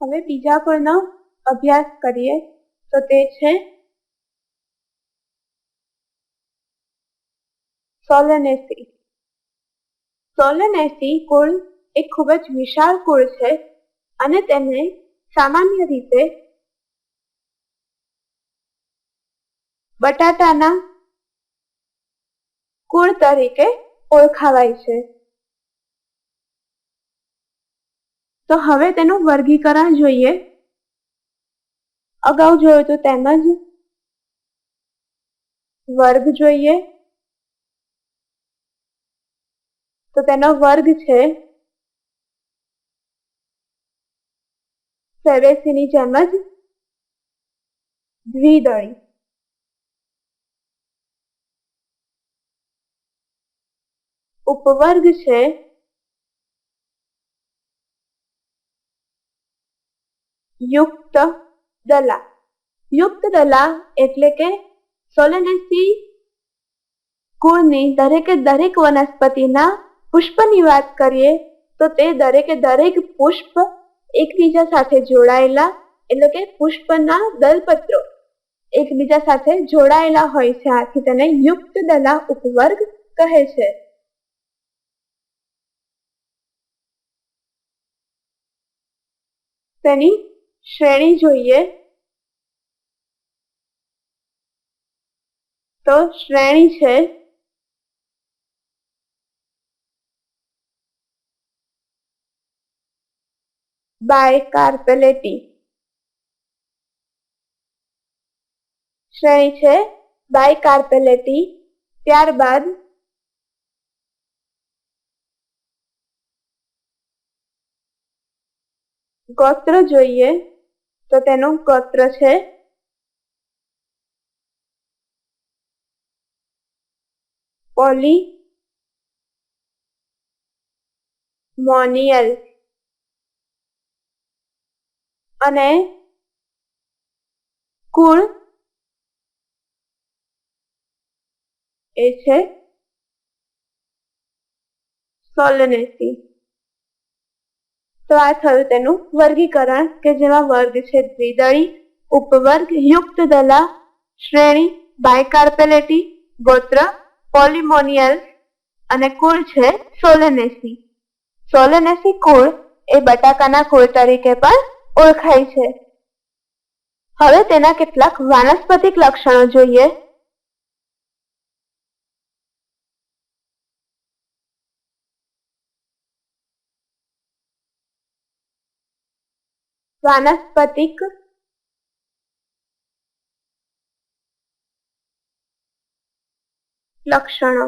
હવે બીજા પરનો અભ્યાસ કરીએ તો તે છે સોલનેસી. સોલનેસી કુળ એક ખૂબ જ વિશાળ કુળ છે અને તેને સામાન્ય રીતે બટાટાના કુળ તરીકે ઓળખાવાય છે. તો હવે તેનું વર્ગીકરણ જોઈએ. અગાઉ જોયું હતું તેમજ વર્ગ જોઈએ. તો તેનો વર્ગ છે સેવેસીની જેમ જ દ્વિદળી. ઉપવર્ગ છે યુક્ત દલા. યુક્ત દલા એટલે કે સોલેનેસી કુળની દરેકે દરેક વનસ્પતિના પુષ્પની વાત કરીએ, તો તે દરેકે દરેક પુષ્પ એકબીજા સાથે જોડાયેલા એટલે કે પુષ્પના દલપત્રો એકબીજા સાથે જોડાયેલા હોય છે. આથી તેને યુક્ત દલા ઉપવર્ગ કહે છે. તેની શ્રેણી જોઈએ તો શ્રેણી છે બાયકાર્પેલેટી. શ્રેણી છે બાય કાર્પેલેટી ત્યારબાદ ગોત્ર જોઈએ. તો તેનું ગોત્ર છે. પોલી મોનિયલ અને કુળ એ છે સોલનેસી. તો આ થયું તેનું વર્ગીકરણ કે જેમાં વર્ગ છે દ્વિદળી, ઉપવર્ગ, યુક્ત દલા, શ્રેણી, બાયકાર્પેલેટી, ગોત્ર, પોલિમોનિયલ અને કુળ છે સોલેનેસી. સોલેનેસી કુળ એ બટાકાના કુળ તરીકે પણ ઓળખાય છે. હવે તેના કેટલાક વાનસ્પતિક લક્ષણો જોઈએ. વાનસ્પતિક લક્ષણો.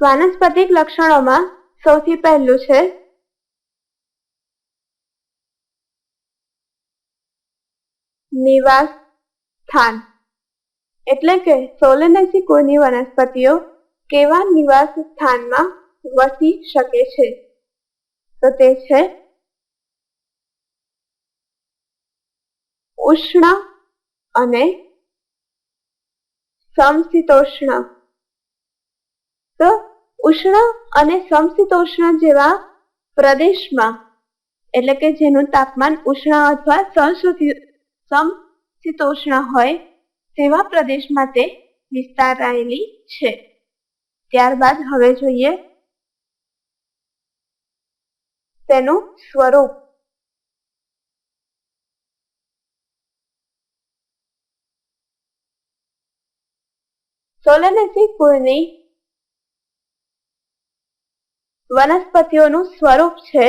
વાનસ્પતિક લક્ષણોમાં સૌથી પહેલું છે નિવાસ સ્થાન. એટલે કે સોલેનેસી કોઈની વનસ્પતિઓ કેવા નિવાસ સ્થાનમાં વસી શકે છે? તો તે છે ઉષ્ણ અને સમશીતોષ્ણ. તો ઉષ્ણ અને સમશીતોષ્ણ જેવા પ્રદેશમાં, એટલે કે જેનું તાપમાન ઉષ્ણ અથવા સમશીતોષ્ણ હોય, તેવા પ્રદેશમાં તે વિસ્તારાયેલી છે. ત્યારબાદ હવે જોઈએ તેનું સ્વરૂપ. સોલેનેસી કુળની વનસ્પતિઓનું સ્વરૂપ છે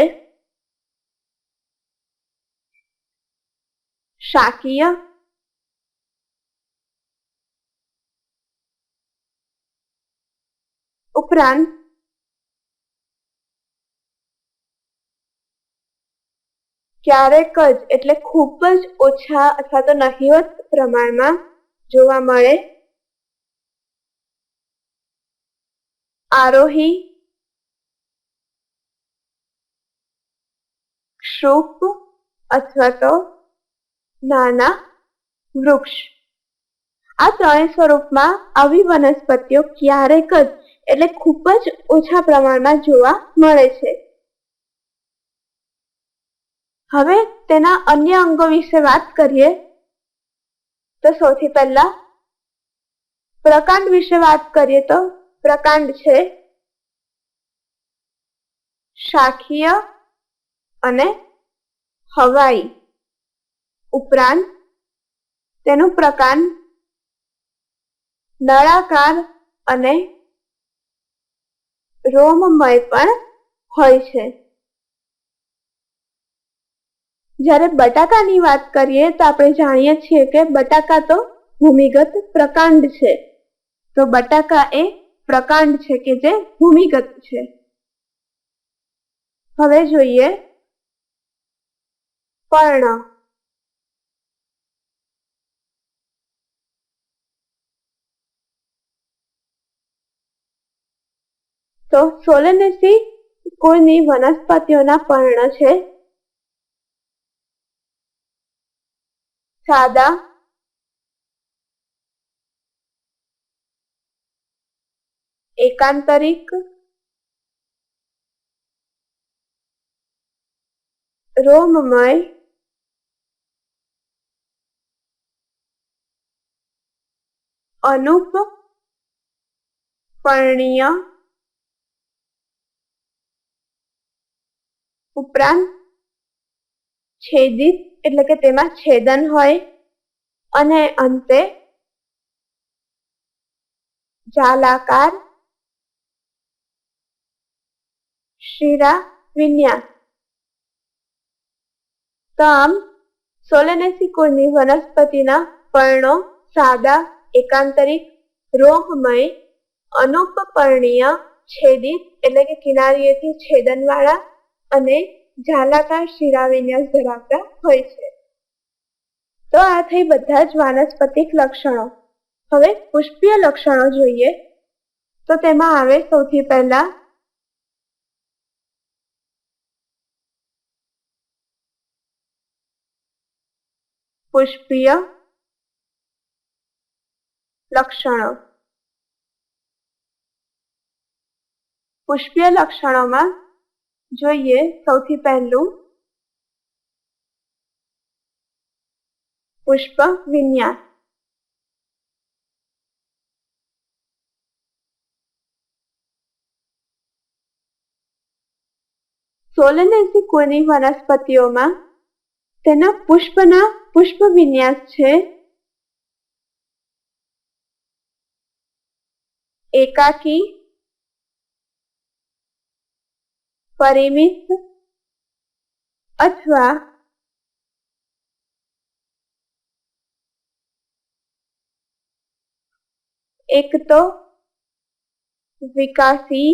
શાકીય ઉપરાંત ક્યારેક જ એટલે ખૂબ જ ઓછા અથવા તો નહિવત પ્રમાણમાં જોવા મળે. આરોહી ક્ષુપ અથવા તો નાના વૃક્ષ. આ ત્રણેય સ્વરૂપમાં આવી વનસ્પતિઓ ક્યારેક જ એટલે ખૂબ જ ઓછા પ્રમાણમાં જોવા મળે છે. હવે તેના અન્ય અંગો વિશે વાત કરીએ. તો સૌથી પહેલા પ્રકાંડ વિશે વાત કરીએ તો પ્રકાંડ છે શાખીય અને હવાઈ. ઉપરાંત તેનું પ્રકાંડ નળાકાર અને રોમમય પણ હોય છે. જ્યારે બટાકાની વાત કરીએ તો આપણે જાણીએ છીએ કે બટાકા તો ભૂમિગત પ્રકાંડ છે. તો બટાકા એ પ્રકાંડ છે કે જે ભૂમિગત છે. હવે જોઈએ. પર્ણ. તો સોલેનેસી કુળની વનસ્પતિઓના પર્ણ છે? સાદા. એકાંતરિક. રોમમય. અનુપ. પર્ણીય. ઉપરાંત છેદિત, એટલે કે તેમાં છેદન હોય. અને અંતે જાલાકાર, શિરા, વિન્યાસ. તમ સોલેનેસી કુળની વનસ્પતિના પર્ણો, સાદા, એકાંતરિક, રોગમય અનુપર્ણીય છેદિત, એટલે કે કિનારીએથી છેદનવાળા અને ઝાલાકાર શિરાવિન્યાસ ધરાવતા હોય છે. તો આ થઈ બધા જ વાનસ્પતિક લક્ષણો. હવે પુષ્પીય લક્ષણો જોઈએ. તો તેમાં આવે સૌથી પહેલા પુષ્પીય લક્ષણો. પુષ્પીય લક્ષણોમાં જોઈએ સૌથી પહેલું પુષ્પ વિન્યાસ. સોલેનેસી કોની વનસ્પતિઓમાં તેના પુષ્પના પુષ્પ વિન્યાસ છે. એકાકી પરિમિત અથવા એક તો વિકાસી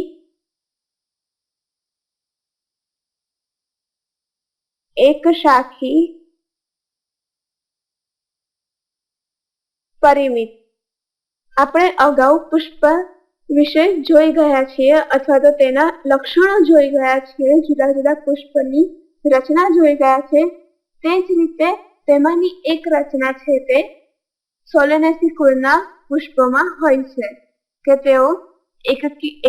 એક શાખી પરિમિત. આપણે અગાઉ પુષ્પ વિશે જોઈ ગયા છીએ અથવા તો તેના લક્ષણો જોઈ ગયા છીએ, જુદા જુદા પુષ્પની રચના જોઈ ગયા છે. તે જ રીતે તેમાંની એક રચના છે તે સોલેનેસી કુળના પુષ્પોમાં હોય છે, કે તેઓ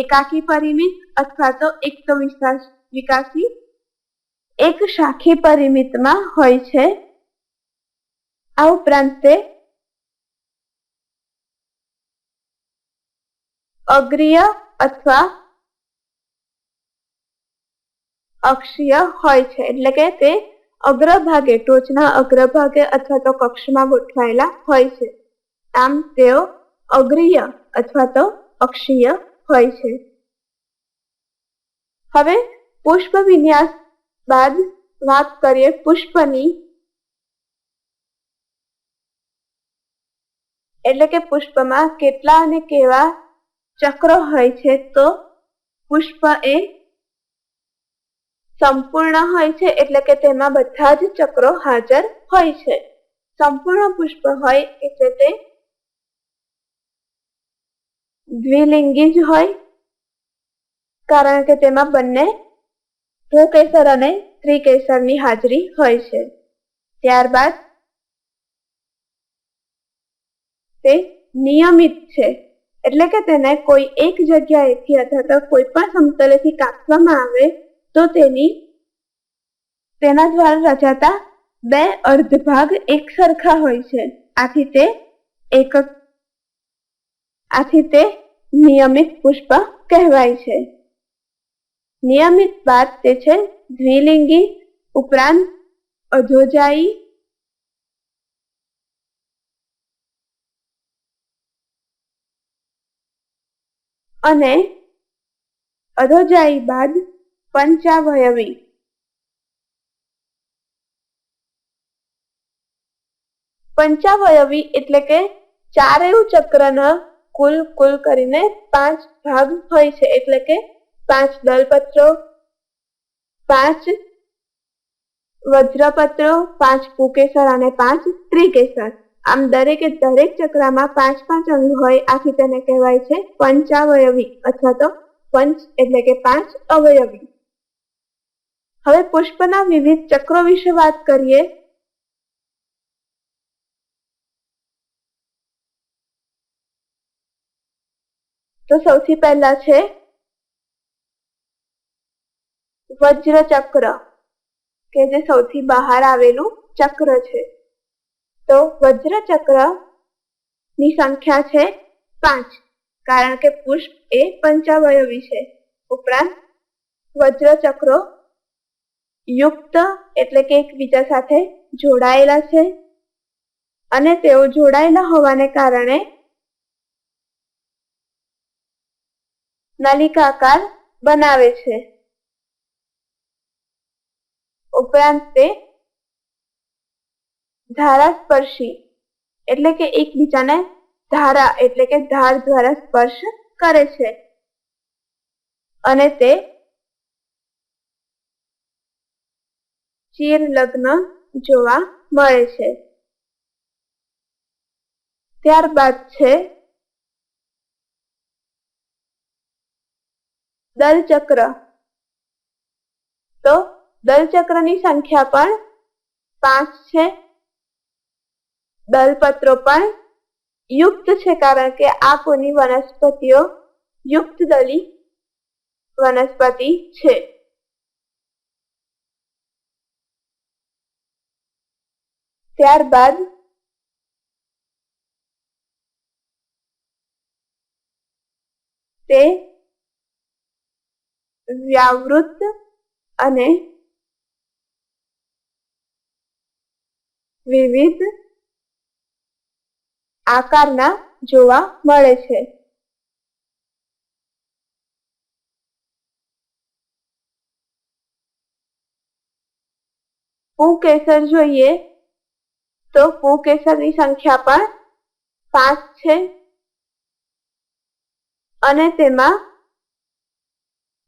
એકાકી પરિમિત અથવા તો એક તો વિકાસી, એક શાખી પરિમિતમાં હોય છે. આ ઉપરાંત તે અગ્રીય અથવા અક્ષીય હોય છે. એટલે કે તે અગ્રભાગે, ટોચના અગ્રભાગે અથવા તો કક્ષમાં ગોઠવાયેલા હોય છે. આમ તેઓ અગ્રીય અથવા તો અક્ષીય હોય છે. હવે પુષ્પ વિન્યાસ બાદ વાત કરીએ પુષ્પની. એટલે કે પુષ્પમાં કેટલા અને કેવા ચક્રો હોય છે તો પુષ્પ એ સંપૂર્ણ હોય છે એટલે કે તેમાં બધા જ ચક્રો હાજર હોય છે. સંપૂર્ણ પુષ્પ હોય એટલે તે દ્વિલિંગી જ હોય, કારણ કે તેમાં બંને ભૂકેસર અને ત્રિકેસરની હાજરી હોય છે. ત્યારબાદ તે નિયમિત છે. એટલે કે તેને કોઈ એક જગ્યાએથી અથવા તો કોઈ પણ સમતલેથી કાપવામાં આવે, તો તેની, તેના દ્વારા રચાતા બે અર્ધ ભાગ એક સરખા હોય છે. આથી તે એક, આથી તે નિયમિત પુષ્પ કહેવાય છે. નિયમિત બાદ તે છે દ્વિલિંગી ઉપરાંત અધોજાઈ અને અધોજાઈ બાદ પંચાવયવી. પંચાવયવી એટલે કે ચારેય ચક્રના કુલ કુલ કરીને પાંચ ભાગ હોય છે. એટલે કે પાંચ દલપત્રો, પાંચ વજ્રપત્રો, પાંચ પુકેસર અને પાંચ ત્રિકેસર. આમ દરેકે દરેક ચક્રમાં પાંચ પાંચ અંગ હોય આથી તેને કહેવાય છે પંચાવયવી અથવા તો પંચ એટલે કે પાંચ અવયવી. હવે પુષ્પના વિવિધ ચક્રો વિશે વાત કરીએ. તો સૌથી પહેલા છે વજ્ર ચક્ર કે જે સૌથી બહાર આવેલું ચક્ર છે. તો વજ્ર ચક્રની સંખ્યા છે પાંચ. કારણ કે પુષ્પ એ પંચાવયવી છે. ઉપરાંત વજ્ર ચક્રો યુક્ત એટલે કે એકબીજા સાથે જોડાયેલા છે અને તેઓ જોડાયેલા હોવાને કારણે નલિકાકાર બનાવે છે. ઉપરાંત તે ધારાસ્પર્શી. એટલે કે એકબીજાને ધારા, એટલે કે ધાર દ્વારા સ્પર્શ કરે છે. અને તે ચીર લગ્ન જોવા મળે છે. ત્યારબાદ છે દલચક્ર. તો દલચક્રની સંખ્યા પણ પાંચ છે. દલપત્રો પણ યુક્ત છે કારણ કે આ કોની વનસ્પતિઓ યુક્ત દલી વનસ્પતિ છે. ત્યારબાદ તે વ્યાવૃત અને વિવિધ આકારના જોવા મળે છે. પૂકેસર જોઈએ તો પૂકેસરની સંખ્યા પણ પાંચ છે અને તેમાં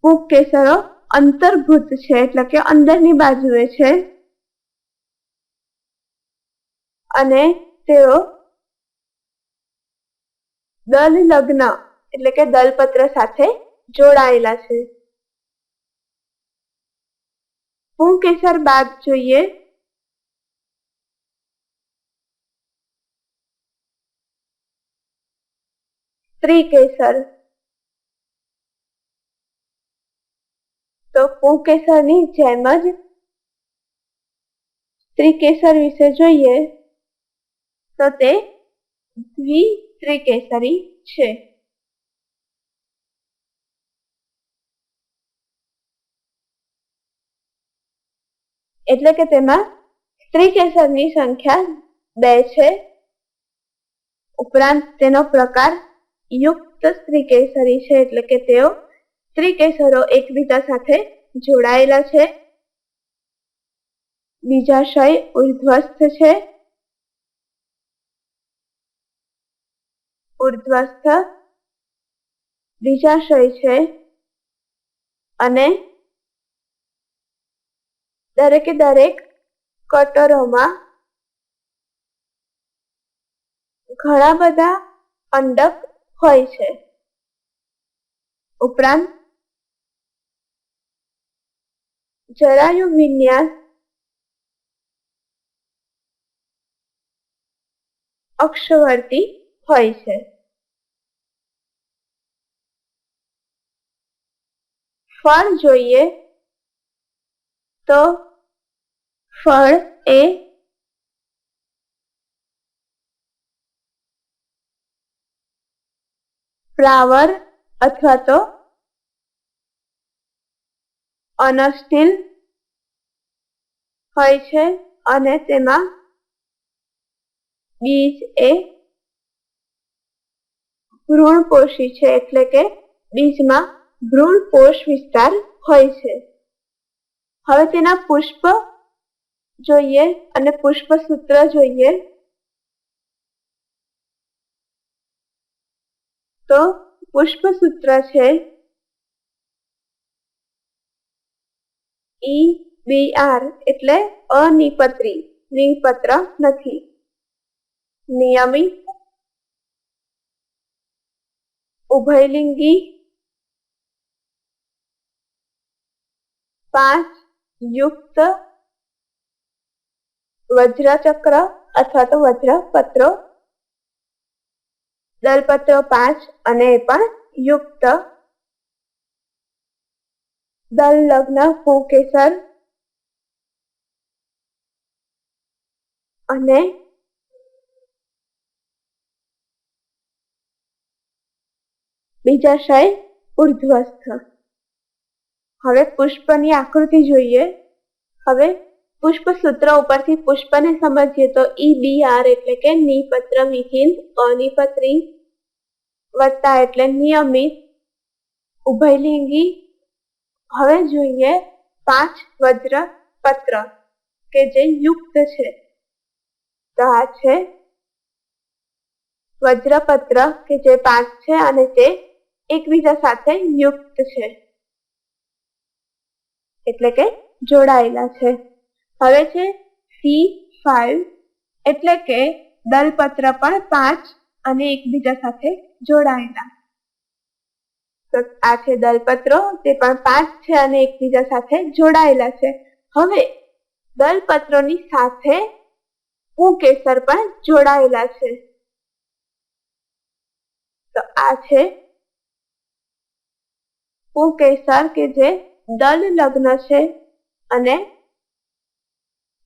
પૂકેસરો અંતર્ભૂત છે, એટલે કે અંદરની બાજુએ છે. અને તેઓ દલ લગ્ન એટલે કે દલપત્ર સાથે જોડાયેલા છે. પુંકેસર બાદ જોઈએ. ત્રિકેસર તો પુંકેસરની જેમ જ ત્રિકેસર વિશે જોઈએ. તો તે દ્વિત્રિકેસરી છે. એટલે કે તેમાં ત્રિકેસરની સંખ્યા બે છે. ઉપરાંત તેનો પ્રકાર યુક્ત ત્રિકેસરી છે, એટલે કે તેઓ ત્રિકેસરો એકબીજા સાથે જોડાયેલા છે. બીજાશય ઉર્ધ્વસ્થ છે. ઉર્ધ્વસ્થ દિશાશય છે અને દરેકે દરેક કટરોમાં ઘણા બધા અંડક હોય છે. ઉપરાંત જરાયુ વિન્યાસ અક્ષવર્તી હોય છે. ફળ જોઈએ તો ફળ એ ફ્લાવર અથવા તો અનસ્ટીલ હોય છે અને તેમાં બીજ એ ભ્રૂણપોષી છે એટલે કે બીજમાં ભ્રૂણપોષ વિસ્તાર હોય છે. હવે તેના પુષ્પ જોઈએ અને પુષ્પસૂત્ર જોઈએ. તો પુષ્પસૂત્ર છે ઈ બી આર એટલે અનિપત્રી, નિપત્ર નથી. નિયમિત ઉભયલિંગી પાંચ યુક્ત વજ્રચક્ર અથવા તો વજ્રપત્રો, દલપત્રો પાંચ અને પણ યુક્ત. દલ લગ્ન ફૂકેસર અને બીજાશય ઉર્ધ્વસ્થ હવે પુષ્પની આકૃતિ જોઈએ. હવે પુષ્પ સૂત્ર ઉપરથી પુષ્પને સમજીએ તો ઈ બી આર એટલે કે નિપત્ર વિહીન અનિપત્રી વત્તા એટલે નિયમિત, ઉભયલિંગી. હવે જોઈએ પાંચ વજ્ર પત્ર કે જે યુક્ત છે. તો આ છે વજ્રપત્ર કે જે પાંચ છે અને તે એકબીજા સાથે યુક્ત છે. એટલે કે જોડાયેલા છે. હવે છે સી ફાઈવ, એટલે કે દલપત્ર પણ પાંચ અને એકબીજા સાથે જોડાયેલા. તો આ છે દલપત્રો, તે પણ પાંચ છે અને એકબીજા સાથે જોડાયેલા છે. હવે દલપત્રોની સાથે કુકેસર પણ જોડાયેલા છે. તો આ છે પુંકેસર કે જે દલ લગ્ન છે અને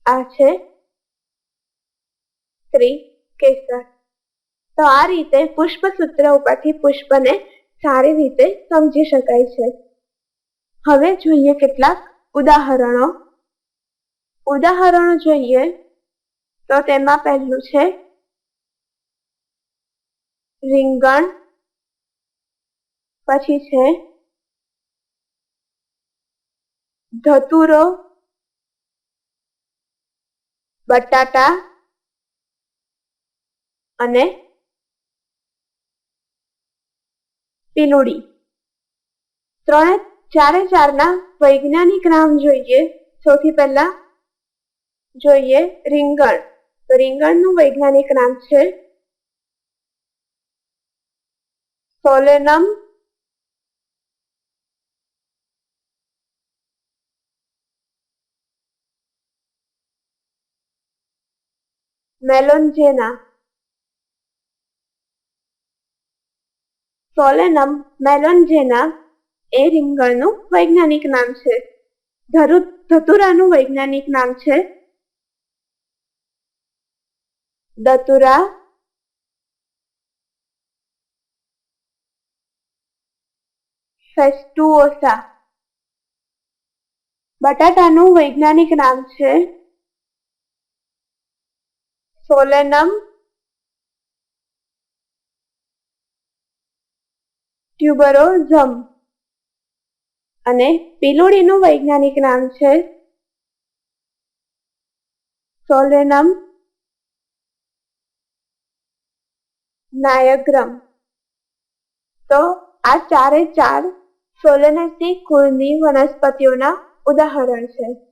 આ છે સ્ત્રી કેસર. તો આ રીતે પુષ્પ સૂત્ર ઉપરથી પુષ્પને સારી રીતે સમજી શકાય છે. હવે જોઈએ કેટલાક ઉદાહરણો. ઉદાહરણો જોઈએ તો તેમાં પહેલું છે રીંગણ, પછી છે ધતુરો, બટાટા અને પીલુડી ત્રણે, ચારે ચારના વૈજ્ઞાનિક નામ જોઈએ. સૌથી પહેલા જોઈએ રીંગણ. તો રીંગણનું વૈજ્ઞાનિક નામ છે સોલેનમ મેલોન્જેના સોલેનમ મેલોન્જેના એ રીંગણનું વૈજ્ઞાનિક નામ છે. ધતુરાનું વૈજ્ઞાનિક નામ છે. દતુરા ફેસ્ટુઓસા. બટાટાનું વૈજ્ઞાનિક નામ છે. સોલેનમ ટ્યુબરોઝમ. અને પિલોડીનું વૈજ્ઞાનિક નામ છે સોલેનમ નાયગ્રમ. તો આ ચારે ચાર સોલેનેસી કુળની વનસ્પતિઓના ઉદાહરણ છે.